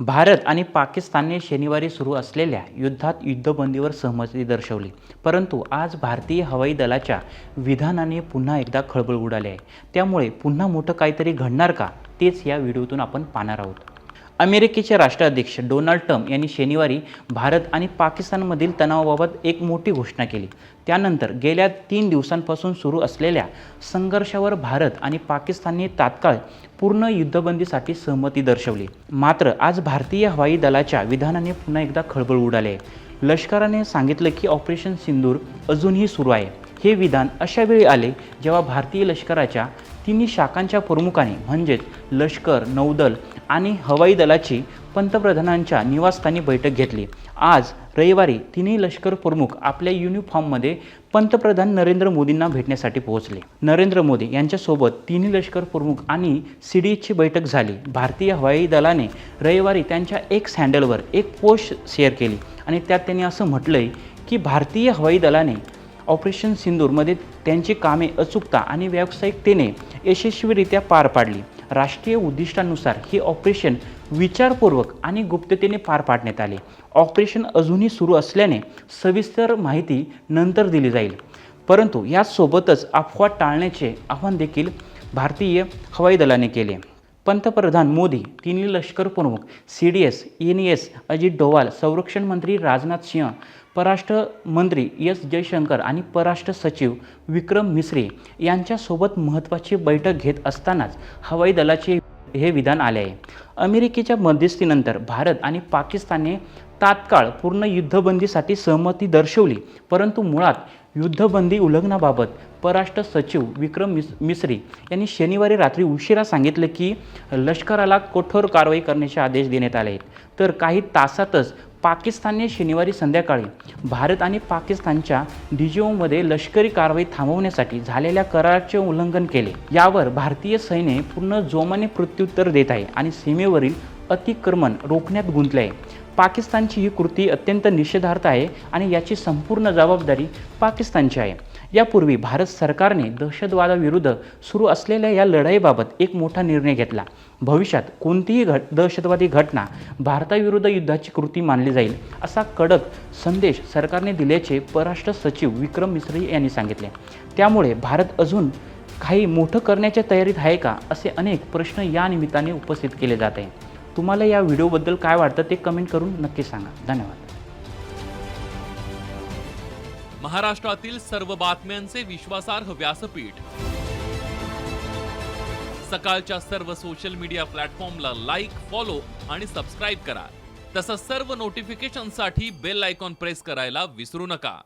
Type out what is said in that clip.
भारत आणि पाकिस्तानने शनिवारी सुरू असलेल्या युद्धात युद्धबंदीवर सहमती दर्शवली. परंतु आज भारतीय हवाई दलाच्या विधानाने पुन्हा एकदा खळबळ उडाली आहे. त्यामुळे पुन्हा मोठं काहीतरी घडणार का? तेच या व्हिडिओतून आपण पाहणार आहोत. अमेरिकेचे राष्ट्राध्यक्ष डोनाल्ड ट्रम्प यांनी शनिवारी भारत आणि पाकिस्तानमधील तणावाबाबत एक मोठी घोषणा केली. त्यानंतर गेल्या तीन दिवसांपासून सुरू असलेल्या संघर्षावर भारत आणि पाकिस्तानने तात्काळ पूर्ण युद्धबंदीसाठी सहमती दर्शवली. मात्र आज भारतीय हवाई दलाच्या विधानाने पुन्हा एकदा खळबळ उडाली आहे. लष्कराने सांगितलं की ऑपरेशन सिंदूर अजूनही सुरू आहे. हे विधान अशा वेळी आले जेव्हा भारतीय लष्कराच्या तिन्ही शाखांच्या प्रमुखांनी म्हणजेच लष्कर नौदल आणि हवाई दलाची पंतप्रधानांच्या निवासस्थानी बैठक घेतली. आज रविवारी तिन्ही लष्कर प्रमुख आपल्या युनिफॉर्ममध्ये पंतप्रधान नरेंद्र मोदींना भेटण्यासाठी पोहोचले. नरेंद्र मोदी यांच्यासोबत तिन्ही लष्कर प्रमुख आणि सी डी एची बैठक झाली. भारतीय हवाई दलाने रविवारी त्यांच्या एक सँडलवर एक पोस्ट शेअर केली आणि त्यात त्यांनी असं म्हटलंय की भारतीय हवाई दलाने ऑपरेशन सिंदूरमध्ये त्यांची कामे अचूकता आणि व्यावसायिकतेने यशस्वीरित्या पार पाडली. राष्ट्रीय उद्दिष्टानुसार हे ऑपरेशन विचारपूर्वक आणि गुप्ततेने पार पाडण्यात आले. ऑपरेशन अजूनही सुरू असल्याने सविस्तर माहिती नंतर दिली जाईल. परंतु यासोबतच अफवा टाळण्याचे आव्हान देखील भारतीय हवाई दलाने केले. पंतप्रधान मोदी तिन्ही लष्कर प्रमुख C D S N S Ajit Doval संरक्षण मंत्री राजनाथ सिंह परराष्ट्र मंत्री एस जयशंकर आणि परराष्ट्र सचिव विक्रम मिश्री यांच्यासोबत महत्त्वाची बैठक घेत असतानाच हवाई दलाचे हे विधान आले आहे. अमेरिकेच्या मध्यस्थीनंतर भारत आणि पाकिस्तानने तात्काळ पूर्ण युद्धबंदीसाठी सहमती दर्शवली परंतु मुळात युद्धबंदी उल्लंघनाबाबत परराष्ट्र सचिव विक्रम मिस मिस्री यांनी शनिवारी रात्री उशिरा सांगितलं की लष्कराला कठोर कारवाई करण्याचे आदेश देण्यात आले आहेत. तर काही तासातच पाकिस्तानने शनिवारी संध्याकाळी भारत आणि पाकिस्तानच्या डिजिओमध्ये लष्करी कारवाई थांबवण्यासाठी झालेल्या कराराचे उल्लंघन केले. यावर भारतीय सैन्य पूर्ण जोमाने प्रत्युत्तर देत आहे आणि सीमेवरील अतिक्रमण रोखण्यात गुंतले आहे. पाकिस्तानची ही कृती अत्यंत निषेधार्थ आहे आणि याची संपूर्ण जबाबदारी पाकिस्तानची आहे. यापूर्वी भारत सरकारने दहशतवादाविरुद्ध सुरू असलेल्या या लढाईबाबत एक मोठा निर्णय घेतला. भविष्यात कोणतीही घट दहशतवादी घटना भारताविरुद्ध युद्धाची कृती मानली जाईल असा कडक संदेश सरकारने दिल्याचे परराष्ट्र सचिव विक्रम मिश्री यांनी सांगितले. त्यामुळे भारत अजून काही मोठं करण्याच्या तयारीत आहे का असे अनेक प्रश्न या निमित्ताने उपस्थित केले जात आहे. तुम्हाला या व्हिडिओबद्दल काय वाटतं ते कमेंट करून नक्की सांगा. धन्यवाद. महाराष्ट्रातील सर्व बातम्यांचे विश्वासार्ह व्यासपीठ. सकाळच्या सर्व सोशल मीडिया प्लॅटफॉर्मला लाईक फॉलो आणि सबस्क्राईब करा. तसंच सर्व नोटिफिकेशनसाठी बेल आयकॉन प्रेस करायला विसरू नका.